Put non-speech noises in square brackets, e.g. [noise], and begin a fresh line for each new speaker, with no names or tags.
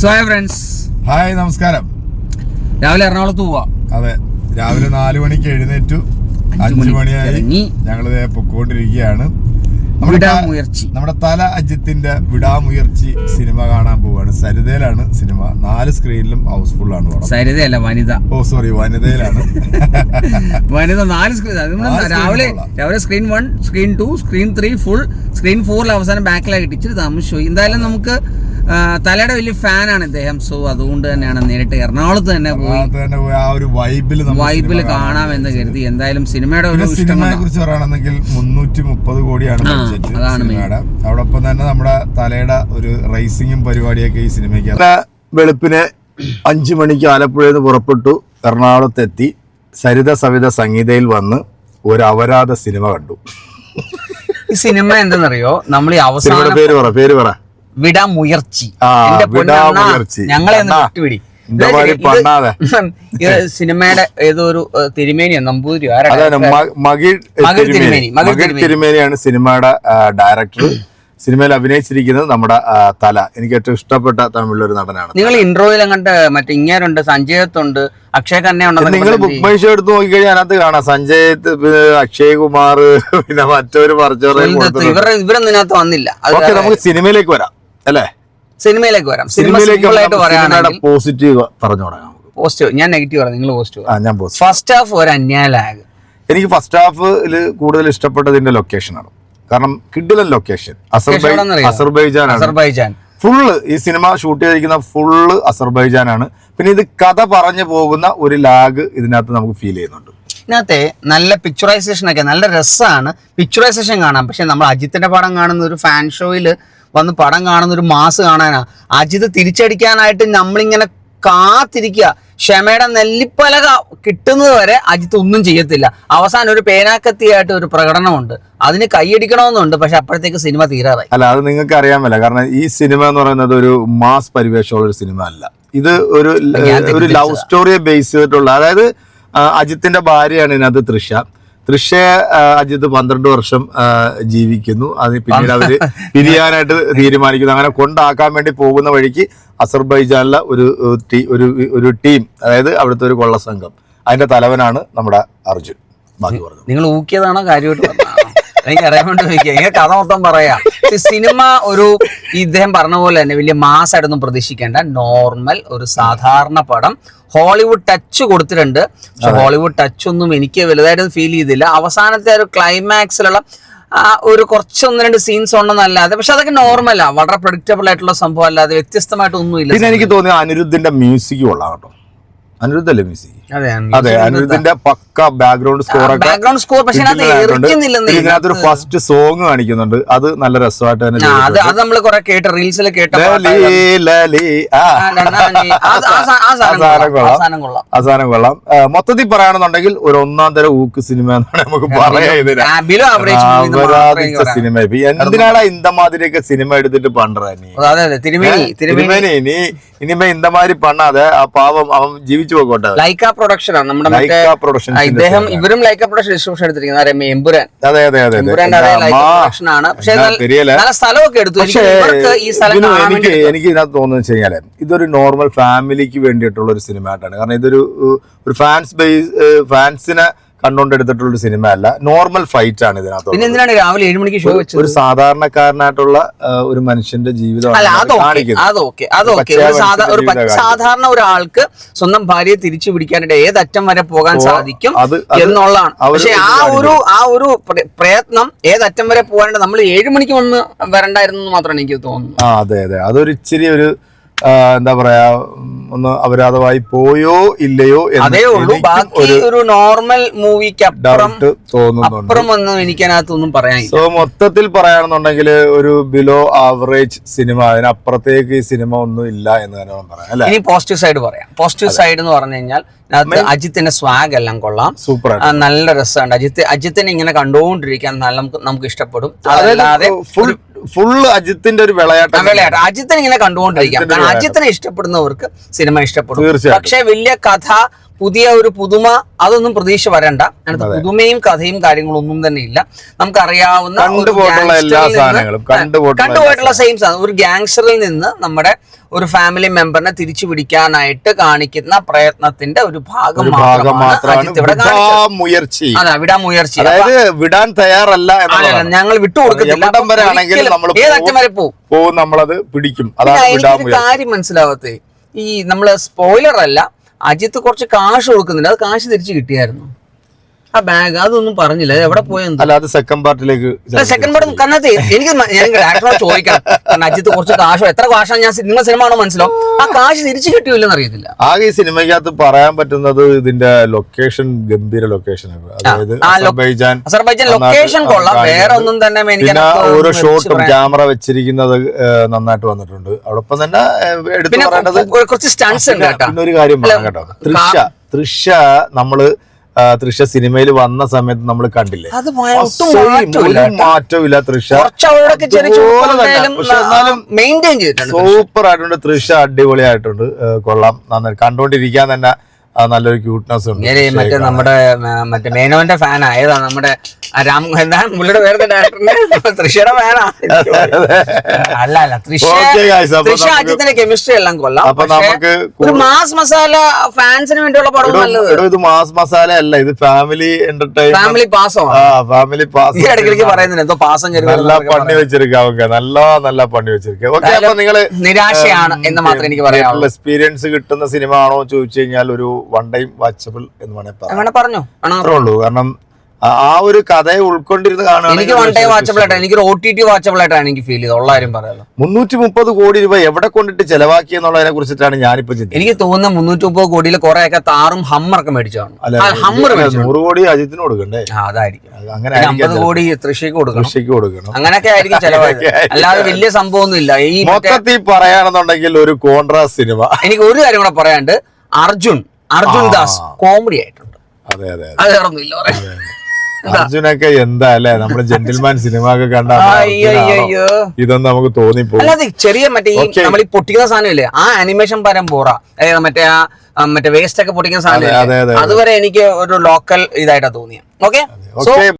So hi friends
hi നമസ്കാരം.
രാവിലെ എറണാകുളത്ത് പോവാ.
അതെ രാവിലെ നാല് മണിക്ക് എഴുന്നേറ്റു.
അഞ്ച്
മണിയായി. ഞങ്ങളിത് പൊക്കോണ്ടിരിക്കുകയാണ്.
വിടാമുയർച്ചി.
നമ്മുടെ തല അജിത്തിന്റെ വിടാമുയർച്ചി സിനിമ കാണാൻ പോവാണ്. സരിതയിലാണ് സിനിമ. നാല് സ്ക്രീനിലും ഹൗസ്ഫുൾ ആണ്
സരിതയല്ല വനിത.
ഓ സോറി വനിതയിലാണ്. [laughs]
വനിത നാല് സ്ക്രീൻ രാവിലെ. രാവിലെ screen one screen two screen three full screen ഫോറിൽ അവസാനം ബാക്കിലായിട്ട് ഇച്ചിരി താമസിച്ചു എന്തായാലും നമുക്ക് തലയുടെ വലിയ ഫാനാണ് ഇദ്ദേഹം. സോ അതുകൊണ്ട് തന്നെയാണ് നേരിട്ട് എറണാകുളത്ത് തന്നെ പോയി
ആ ഒരു വൈബിൽ
വൈബിൽ കാണാമെന്ന് കരുതി. എന്തായാലും സിനിമയുടെ ഒരു
സിനിമയെ കുറിച്ച് പറയുകയാണെങ്കിൽ മുന്നൂറ്റി മുപ്പത് കോടിയാണ്
അതാണ്
അതോടൊപ്പം തന്നെ നമ്മുടെ തലയുടെ ഒരു റേസിംഗും പരിപാടിയൊക്കെ ഈ സിനിമയ്ക്ക്. വെളുപ്പിന് അഞ്ചു മണിക്ക് ആലപ്പുഴയിൽ നിന്ന് പുറപ്പെട്ടു. എറണാകുളത്തെത്തി. സരിത സവിത സംഗീതയിൽ വന്ന് ഒരു അവരാധ സിനിമ കണ്ടു.
ഈ സിനിമ എന്തെന്നറിയോ? നമ്മൾ ഈ അവസാനം
പേര് പറ പേര് പറ.
വിടാമുയർച്ചി. എന്റെ പൊന്നണ്ണ ഞങ്ങളെ ഒന്ന് വിട്ടുപിടി. സിനിമയുടെ ഏതൊരു തിരുമേനിയോ? നമ്പൂതിരിയോ?
തിരുമേനിയാണ് സിനിമയുടെ ഡയറക്ടർ. സിനിമയിൽ അഭിനയിച്ചിരിക്കുന്നത് നമ്മുടെ തല. എനിക്ക് ഏറ്റവും ഇഷ്ടപ്പെട്ട തമിഴിലൊരു നടനാണ്
നിങ്ങൾ ഇൻട്രോയിൽ അങ്ങോട്ട് മറ്റേ ഇങ്ങേരുണ്ട് സഞ്ജയത്തുണ്ട് അക്ഷയ് കന്നെ
ഉണ്ട്
നിങ്ങൾ
ബുക്ക് മൈ എടുത്ത് നോക്കിക്കഴിഞ്ഞാൽ അതിനകത്ത് കാണാം. സഞ്ജയ് അക്ഷയ് കുമാർ പിന്നെ മറ്റൊരു പറിച്ചോറ്
ഇവരൊന്നും ഇതിനകത്ത് വന്നില്ല.
നമുക്ക് സിനിമയിലേക്ക് വരാം. അല്ലേ?
സിനിമയിലേക്ക് വരാം.
സിനിമയിലേക്ക്
പറയുകയാണെങ്കിൽ
പോസിറ്റീവ് പറഞ്ഞു തുടങ്ങാം
പോസിറ്റീവ് ഞാൻ നെഗറ്റീവ് പറയാം നിങ്ങൾ പോസിറ്റീവ്
ആ ഞാൻ പോസിറ്റീവ്
ഫസ്റ്റ് ഹാഫ് ഒരു അന്യായ ലാഗ്
എനിക്ക് ഫസ്റ്റ് ഹാഫിൽ കൂടുതൽ ഇഷ്ടപ്പെട്ടതിന്റെ ലൊക്കേഷനാണ് കാരണം കിഡിലൻ ലൊക്കേഷൻ അസർബൈജാൻ
അസർബൈജാൻ.
ഫുള്ള് ഈ സിനിമ ഷൂട്ട് ചെയ്തിരിക്കുന്ന ഫുള്ള് അസർബൈജാനാണ്. പിന്നെ ഇത് കഥ പറഞ്ഞു പോകുന്ന ഒരു ലാഗ് ഇതിനകത്ത് നമുക്ക് ഫീൽ ചെയ്യുന്നുണ്ട്.
ഇതിനകത്തെ നല്ല പിക്ചറൈസേഷൻ ഒക്കെ നല്ല രസമാണ് പിക്ചറൈസേഷൻ കാണാം. പക്ഷെ നമ്മൾ അജിത്തിന്റെ പടം കാണുന്ന ഒരു ഫാൻ ഷോയിൽ വന്ന് പടം കാണുന്ന ഒരു മാസ് കാണാനാ. അജിത് തിരിച്ചടിക്കാനായിട്ട് നമ്മളിങ്ങനെ കാത്തിരിക്കുക ക്ഷമയുടെ നെല്ലിപ്പലക കിട്ടുന്നത് വരെ അജിത്ത് ഒന്നും ചെയ്യത്തില്ല. അവസാനം ഒരു പേനാക്കത്തിയായിട്ട് ഒരു പ്രകടനമുണ്ട്. അതിന് കൈയടിക്കണമെന്നുണ്ട് പക്ഷെ അപ്പോഴത്തേക്ക് സിനിമ തീരാറായി.
അല്ല അത് നിങ്ങൾക്ക് അറിയാമല്ല. കാരണം ഈ സിനിമ എന്ന് പറയുന്നത് ഒരു മാസ് പരിവേഷമുള്ള ഒരു സിനിമ അല്ല ഇത് ഒരു ഒരു ലവ് സ്റ്റോറിയെ ബേസ് ചെയ്തിട്ടുള്ള അതായത് അജിത്തിന്റെ ഭാര്യയാണ് ഇതിനകത്ത് തൃഷ. തൃഷയെ അജിത് അജിത്ത് പന്ത്രണ്ട് വർഷം ജീവിക്കുന്നു. അത് പിന്നീട് അവർ പിരിയാനായിട്ട് തീരുമാനിക്കുന്നു. അങ്ങനെ കൊണ്ടാക്കാൻ വേണ്ടി പോകുന്ന വഴിക്ക് അസർബൈജാനിലെ ഒരു ഒരു ഒരു ടീം അതായത് അവിടുത്തെ ഒരു കൊള്ള സംഘം അതിന്റെ തലവനാണ് നമ്മുടെ അർജുൻ. ബാക്കി പറഞ്ഞു.
നിങ്ങൾ ഊക്കിയതാണോ കാര്യമായിട്ട്? എനിക്ക് അറിയാൻ വേണ്ടി ചോദിക്കുക ഇങ്ങനെ കഥ മൊത്തം പറയാം. സിനിമ ഒരു ഇദ്ദേഹം പറഞ്ഞ പോലെ തന്നെ വലിയ മാസ് ആയിട്ടൊന്നും പ്രതീക്ഷിക്കേണ്ട. നോർമൽ ഒരു സാധാരണ പടം. ഹോളിവുഡ് ടച്ച് കൊടുത്തിട്ടുണ്ട്. പക്ഷെ ഹോളിവുഡ് ടച്ച് ഒന്നും എനിക്ക് വലുതായിട്ട് ഫീൽ ചെയ്തില്ല. അവസാനത്തെ ഒരു ക്ലൈമാക്സിലുള്ള ആ ഒരു കുറച്ചൊന്ന് രണ്ട് സീൻസ് ഉണ്ടെന്നല്ലാതെ പക്ഷെ അതൊക്കെ നോർമലാ. വളരെ പ്രൊഡിക്റ്റബിൾ ആയിട്ടുള്ള സംഭവം അല്ലാതെ വ്യത്യസ്തമായിട്ടൊന്നുമില്ല
പിന്നെ എനിക്ക് തോന്നിയ അനിരുദ്ധിന്റെ മ്യൂസിക് കൊള്ളാം കേട്ടോ. അനിരുദ്ധല്ലേ മ്യൂസിക്?
അതെ
അനിരുദ്ധിന്റെ പക്ക ബാക്ക്ഗ്രൗണ്ട് സ്കോർ
ബാക്ക്ഗ്രൗണ്ട് സ്കോർ പക്ഷേ
ഇതിനകത്ത് ഫസ്റ്റ് സോങ് കാണിക്കുന്നുണ്ട്. അത് നല്ല രസമായിട്ട് തന്നെ
അത് നമ്മൾ കുറെ കേട്ട റീൽസിൽ കേട്ട സാധനം കൊള്ളാം.
മൊത്തത്തിൽ പറയുകയാണെന്നുണ്ടെങ്കിൽ ഒരു ഒന്നാം തരം ഊക്ക് സിനിമ എന്നാണ് നമുക്ക് പറയാം. സിനിമ. എന്തിനാണ് ഇന്ത സിനിമ എടുത്തിട്ട് പണ്ടറാ നീ
അതെ അതെ തിരുമേനി തിരുമേനി.
തിരുമേനി നീ ഇനിമേ ഇന്ദമാതിരി പണ്ണാതെ ആ പാവം അവൻ ജീവിച്ചു പോകോട്ടെ
ലൈക്ക പ്രൊഡക്ഷൻ ആണ്. നമ്മുടെ മറ്റേ ഇദ്ദേഹം ഇവരും ലൈക്ക പ്രൊഡക്ഷൻ ഡിസ്ട്രിബ്യൂഷൻ എടുത്തിരിക്കുന്നത് ആരെ? എമ്പുരാൻ.
അതെ അതെ അതെ
പ്രൊഡക്ഷൻ ആണ്. പക്ഷെ നല്ല- സ്ഥലമൊക്കെ എടുത്തു. ഈ സ്ഥലം
എനിക്ക് എനിക്ക് ഇതിനകത്ത് തോന്നുന്നു വെച്ച് ഇതൊരു നോർമൽ ഫാമിലിക്ക് വേണ്ടിയിട്ടുള്ള ഒരു സിനിമ ആയിട്ടാണ്. കാരണം ഇതൊരു ഒരു ഫാൻസ് ബേസ് ഫാൻസിനെ കണ്ടുകൊണ്ട് എടുത്തിട്ടുള്ള ഒരു സിനിമ അല്ല നോർമൽ ഫൈറ്റ് ആണ് ഇതിനകത്ത്
പിന്നെ എന്തിനാണ് രാവിലെ ഏഴ് മണിക്ക് ഷോ വെച്ചത്?
ഒരു സാധാരണക്കാരനായിട്ടുള്ള ഒരു മനുഷ്യന്റെ ജീവിതമാണ്
അല്ല
ഇതിനകത്ത്
അതൊക്കെ
കാണിക്കുന്നത്.
അതൊക്കെ അതൊക്കെ.
പച്ചയായ
ഒരു
ജീവിതം
സാധാരണ ഒരാൾക്ക് സ്വന്തം ഭാര്യയെ തിരിച്ചു പിടിക്കാനായിട്ട് ഏതറ്റം വരെ പോകാൻ സാധിക്കും എന്നുള്ളതാണ്. പക്ഷെ ആ ഒരു ആ ഒരു പ്രയത്നം ഏതറ്റം വരെ പോകാനായിട്ട് നമ്മൾ ഏഴ് മണിക്ക് വന്ന് വരണ്ടായിരുന്നു മാത്രമാണ് എനിക്ക് തോന്നുന്നത്.
അതെ അതെ. അതൊരു ഇച്ചിരി ഒരു എന്താ പറയാ ഒന്ന് അപരാധമായി പോയോ ഇല്ലയോ
അതേ ഉള്ളൂ. ബാക്കി
ഒരു
നോർമൽ മൂവിക്ക് അപ്പുറം അപ്പുറം ഒന്നും എനിക്ക് അതിനകത്തൊന്നും പറയാനില്ല.
സോ മൊത്തത്തിൽ പറയുകയാണെന്നുണ്ടെങ്കിൽ ഒരു ബിലോ ആവറേജ് സിനിമ അതിനപ്പുറത്തേക്ക് ഈ സിനിമ ഒന്നും ഇല്ല എന്ന് തന്നെ പറയാം അല്ലെ?
ഇനി പോസിറ്റീവ് സൈഡ് പറയാം. പോസിറ്റീവ് സൈഡ് എന്ന് പറഞ്ഞു കഴിഞ്ഞാൽ അതിനകത്ത് അജിത്തിന്റെ സ്വാഗ് എല്ലാം കൊള്ളാം.
സൂപ്പർ
നല്ല രസമുണ്ട്. അജിത്ത് അജിത്തിനെ ഇങ്ങനെ കണ്ടുകൊണ്ടിരിക്കാൻ നല്ല നമുക്ക് ഇഷ്ടപ്പെടും. അതല്ലാതെ
ഫുൾ ഫുള്ള് അജിത്തിന്റെ ഒരു വിളയാട്ടം
വിളയാട്ടം. അജിത്തിനെ ഇങ്ങനെ കണ്ടുകൊണ്ടിരിക്കാം. കാരണം അജിത്തിനെ ഇഷ്ടപ്പെടുന്നവർക്ക് സിനിമ ഇഷ്ടപ്പെടും.
പക്ഷേ
പക്ഷെ വലിയ കഥ പുതിയ ഒരു പുതുമ അതൊന്നും പ്രതീക്ഷ വരണ്ട. അതിനകത്ത് പുതുമയും കഥയും കാര്യങ്ങളും ഒന്നും തന്നെ ഇല്ല. നമുക്കറിയാവുന്ന
കണ്ടുപോയിട്ടുള്ള
സെയിം സാധനം. ഒരു ഗ്യാങ്സ്റ്ററിൽ നിന്ന് നമ്മുടെ ഒരു ഫാമിലി മെമ്പറിനെ തിരിച്ചു പിടിക്കാനായിട്ട് കാണിക്കുന്ന പ്രയത്നത്തിന്റെ ഒരു ഭാഗം അതാ വിടാൻ മുയർച്ചി.
വിടാൻ തയ്യാറല്ല
ഞങ്ങൾ
വിട്ടുകൊടുക്കുന്നില്ല
ഏതറ്റം വരെ പോകും
നമ്മളത് പിടിക്കും.
കാര്യം മനസ്സിലാവത്തെ. ഈ നമ്മൾ സ്പോയിലർ അല്ല അജിത്ത് കുറച്ച് കാശ് കൊടുക്കുന്നുണ്ട്. അത് കാശ് തിരിച്ചു കിട്ടിയായിരുന്നു. ആ ബാഗ് അതൊന്നും പറഞ്ഞില്ല. എവിടെ പോയെന്ന്
അല്ല അത് സെക്കൻഡ് പാർട്ടിലേക്ക്
സെക്കൻഡ് പാർട്ട് കണ്ണത്തെ എനിക്ക് ഞാൻ ഡയറക്ടറോട് ചോദിക്കണം. കാരണം അജിത്ത് കുറച്ച് കാശോ എത്ര കാശാണ് ഞാൻ സിനിമ സിനിമ ആണോ മനസ്സിലോ? ആ കാശ് തിരിച്ചു കിട്ടിയില്ലെന്ന് അറിയത്തില്ല.
ആകെ ഈ സിനിമയ്ക്കകത്ത് പറയാൻ പറ്റുന്നത് ഇതിന്റെ ലൊക്കേഷൻ ഗംഭീര ലൊക്കേഷൻ അസർബൈജാൻ
അസർബൈജാൻ ലൊക്കേഷൻ കൊള്ളാം. വേറെ ഒന്നും തന്നെ എനിക്ക്
ഓരോ ഷോട്ടും ക്യാമറ വെച്ചിരിക്കുന്നത് നന്നായിട്ട് വന്നിട്ടുണ്ട്. അതോടൊപ്പം തന്നെ എടുത്തു പറയേണ്ടത്
കുറച്ച് സ്റ്റൺസ് ഉണ്ട് കേട്ടോ.
പിന്നെ ഒരു കാര്യം പറയാം കേട്ടോ. തൃശ തൃശ നമ്മൾ തൃശ സിനിമയിൽ വന്ന സമയത്ത് നമ്മൾ കണ്ടില്ലേ?
മാറ്റമില്ല ചെയ്തിട്ടുണ്ട്
സൂപ്പർ ആയിട്ടുണ്ട്. തൃഷ അടിപൊളിയായിട്ടുണ്ട്. കൊള്ളാം. കണ്ടോണ്ടിരിക്കാൻ തന്നെ നല്ലൊരു ക്യൂട്ട്നെസ് ഉണ്ട്
മറ്റേ നമ്മുടെ മറ്റേ മേനോന്റെ ഫാൻ ആയതാണ് നമ്മുടെ രാം എന്താ പുള്ളിയുടെ പേരുടെ ഡയറക്ടറിന്റെ തൃശ്ശയുടെ ഫാനാ അല്ല അല്ല
അപ്പൊ
തൃശ്ശ അജിത്തിന്റെ കെമിസ്ട്രി എല്ലാം കൊള്ളാം.
അപ്പൊ നമുക്ക്
ഒരു മാസ് മസാല ഫാൻസിന് വേണ്ടിയുള്ള പടം നല്ലത്.
ഇത് മാസ് മസാല അല്ല ഇത് family entertainment
family Passoa?
Family pass.
ഈ ഇടയ്ക്കിടയ്ക്ക് പറയുന്നത് എന്തോ പാസം
നല്ല പണി വെച്ചിരിക്ക അവങ്ക നല്ല നല്ല പണി വെച്ചിരിക്ക. ഓക്കെ അപ്പൊ നിങ്ങൾ
നിരാശയാണ് എന്ന് മാത്രം എനിക്ക് പറയാനുള്ളൂ.
എക്സ്പീരിയൻസ് കിട്ടുന്ന സിനിമ ആണോ ചോദിച്ചു കഴിഞ്ഞാൽ ഒരു വൺ ടൈം വാച്ചബിൾ എന്ന് വേണേ പറയാം.
അങ്ങനെ പറഞ്ഞു
അത്രേ ഉള്ളൂ. കാരണം ആ- ഒരു കഥയെ ഉൾക്കൊണ്ടിരുന്ന്
എനിക്ക് വൺ ടൈം വാച്ചബിൾ ആയിട്ടാണ്. എനിക്ക് ഒ ടി ടി വാച്ചബിൾ ആയിട്ടാണ് എനിക്ക് ഫീൽ ചെയ്തത്. ഉള്ള കാര്യം പറയാലോ.
മുന്നൂറ്റി മുപ്പത് കോടി രൂപ എവിടെ കൊണ്ടിട്ട് ചെലവാക്കി എന്നുള്ളതിനെ കുറിച്ചിട്ടാണ് ഞാനിപ്പോ ചിന്തിക്കുന്നത്.
എനിക്ക് തോന്നുന്ന മുന്നൂറ്റി മുപ്പത് കോടിയിൽ കുറെ ഒക്കെ താറും ഹമ്മറൊക്കെ മേടിച്ചാണ് ഹമ്മർ
നൂറ് കോടി അജിത്തിന് കൊടുക്കണ്ടേ?
അതായിരിക്കും.
അങ്ങനെ
അമ്പത് കോടി തൃശ്ശിക്ക് കൊടുക്കണം.
കൃഷിക്ക് കൊടുക്കണം.
അങ്ങനെയൊക്കെ ആയിരിക്കും
ചെലവാക്കി.
അല്ലാതെ വലിയ സംഭവമൊന്നുമില്ല. ഈ മറ്റേ
മൊത്തത്തിൽ പറയാണെന്നുണ്ടെങ്കിൽ ഒരു കോൺട്രാ സിനിമ.
എനിക്ക് ഒരു കാര്യം കൂടെ പറയാണ്ട് അർജുൻ അർജുൻ ദാസ് കോമഡി ആയിട്ടുണ്ട്.
അതെ അതെ അതെ. അർജുനൊക്കെ എന്താ അല്ലേ? നമ്മുടെ ജെന്റിൽമാൻ സിനിമ ഒക്കെ കണ്ട ഇതൊന്നും നമുക്ക് തോന്നിപ്പോ
അല്ലാതെ ചെറിയ മറ്റേ ഈ. നമ്മൾ ഈ പൊട്ടിക്കുന്ന സാധനമില്ലേ? ആ അനിമേഷൻ പരം പോറ അതായത് മറ്റേ ആ മറ്റേ വേസ്റ്റ് ഒക്കെ പൊട്ടിക്കുന്ന സാധനം
അതെ.
അതുവരെ എനിക്ക് ഒരു ലോക്കൽ ഇതായിട്ടാ തോന്നിയത്
ഓക്കെ